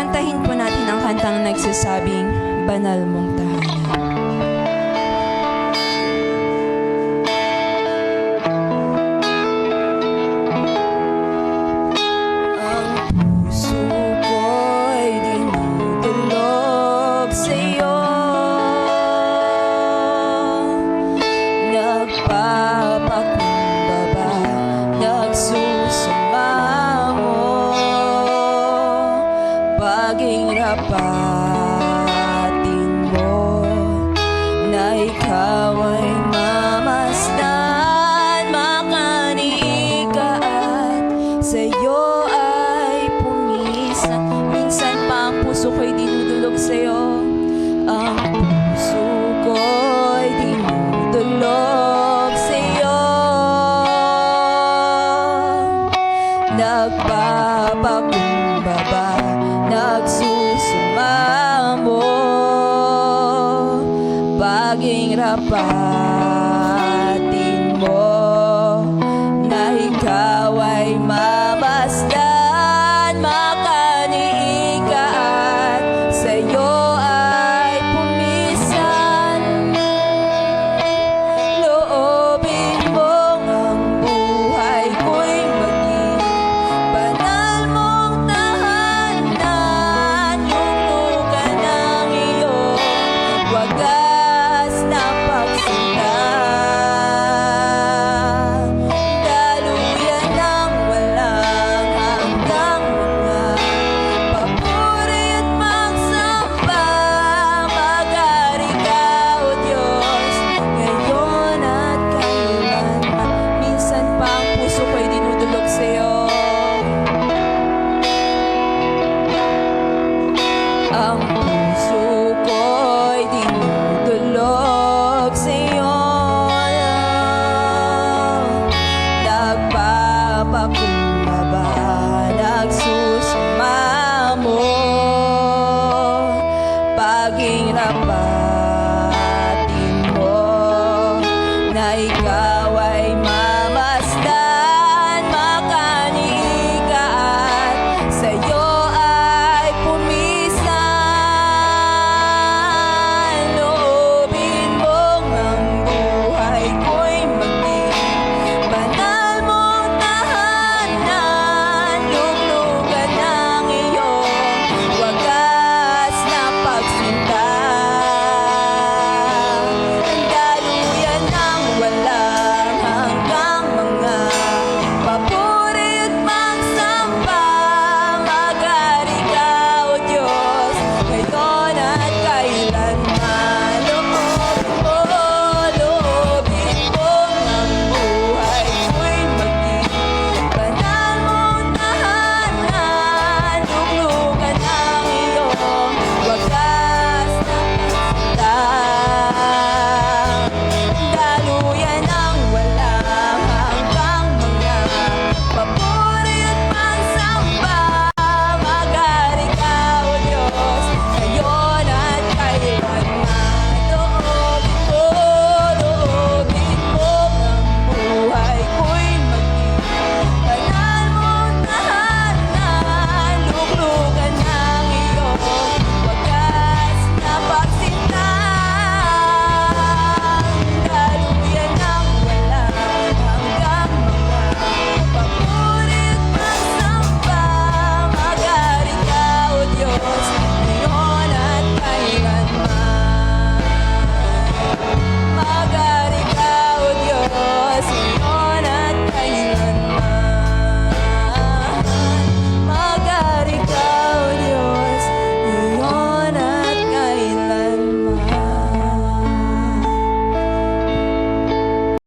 Kantahin po natin ang kantang nagsasabing, Banal mong tahanan. Rapatin mo Na ikaw ay mamasdan Makaniig ka at sa'yo ay pumisan Minsan pa ang puso ko'y dinudulog sa'yo Ang puso ko'y dinudulog sa'yo. Nagpapakumbaba, nagsusumamo. Paging rapatin mo. goodbye.